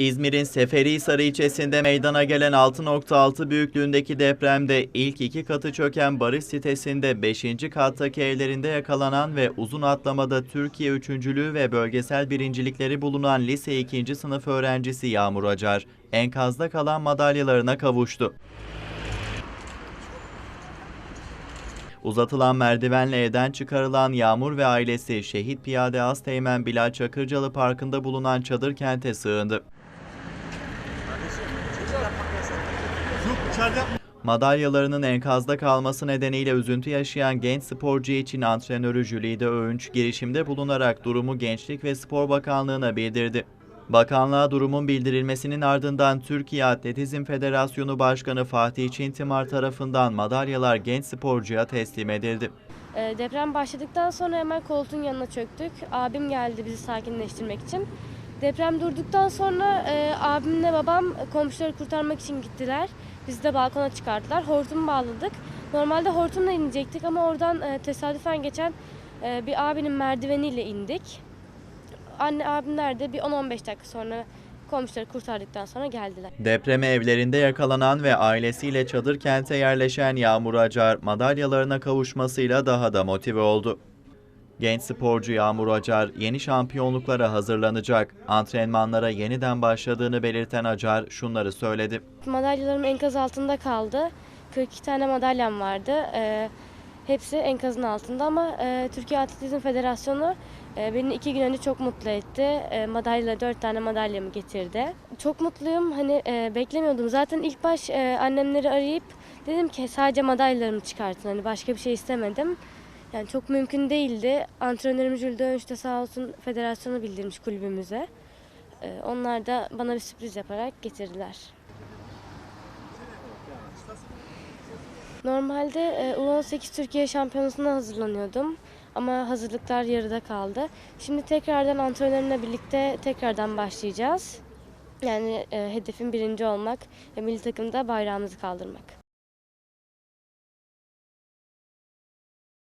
İzmir'in Seferihisar ilçesinde meydana gelen 6.6 büyüklüğündeki depremde ilk iki katı çöken barış sitesinde 5. kattaki evlerinde yakalanan ve uzun atlamada Türkiye üçüncülüğü ve bölgesel birincilikleri bulunan lise 2. sınıf öğrencisi Yağmur Acar, enkazda kalan madalyalarına kavuştu. Uzatılan merdivenle evden çıkarılan Yağmur ve ailesi Şehit Piyade Asteğmen Bilal Çakırcalı Parkı'nda bulunan çadır kente sığındı. Madalyalarının enkazda kalması nedeniyle üzüntü yaşayan genç sporcu için antrenörü Jülide Öğünç girişimde bulunarak durumu Gençlik ve Spor Bakanlığı'na bildirdi. Bakanlığa durumun bildirilmesinin ardından Türkiye Atletizm Federasyonu Başkanı Fatih Çintimar tarafından madalyalar genç sporcuya teslim edildi. E, Deprem başladıktan sonra hemen koltuğun yanına çöktük. Abim geldi bizi sakinleştirmek için. Deprem durduktan sonra e, abimle babam komşuları kurtarmak için gittiler. Bizi de balkona çıkarttılar. Hortumu bağladık. Normalde hortumla inecektik ama oradan e, tesadüfen geçen e, bir abinin merdiveniyle indik. Anne abimler de bir 10-15 dakika sonra komşuları kurtardıktan sonra geldiler. Depreme evlerinde yakalanan ve ailesiyle çadır kente yerleşen Yağmur Acar madalyalarına kavuşmasıyla daha da motive oldu. Genç sporcu Yağmur Acar yeni şampiyonluklara hazırlanacak. Antrenmanlara yeniden başladığını belirten Acar şunları söyledi. Madalyalarım enkaz altında kaldı. 42 tane madalyam vardı. Ee, hepsi enkazın altında ama e, Türkiye Atletizm Federasyonu e, beni iki gün önce çok mutlu etti. E, madalyayla dört tane madalyamı getirdi. Çok mutluyum. Hani e, beklemiyordum. Zaten ilk baş e, annemleri arayıp dedim ki sadece madalyalarımı çıkartın. Hani başka bir şey istemedim. Yani çok mümkün değildi. Antrenörüm Jülde Önç de sağ olsun federasyonu bildirmiş kulübümüze. E, onlar da bana bir sürpriz yaparak getirdiler. Normalde e, U18 Türkiye Şampiyonası'na hazırlanıyordum. Ama hazırlıklar yarıda kaldı. Şimdi tekrardan antrenörümle birlikte tekrardan başlayacağız. Yani e, hedefim birinci olmak ve milli takımda bayrağımızı kaldırmak.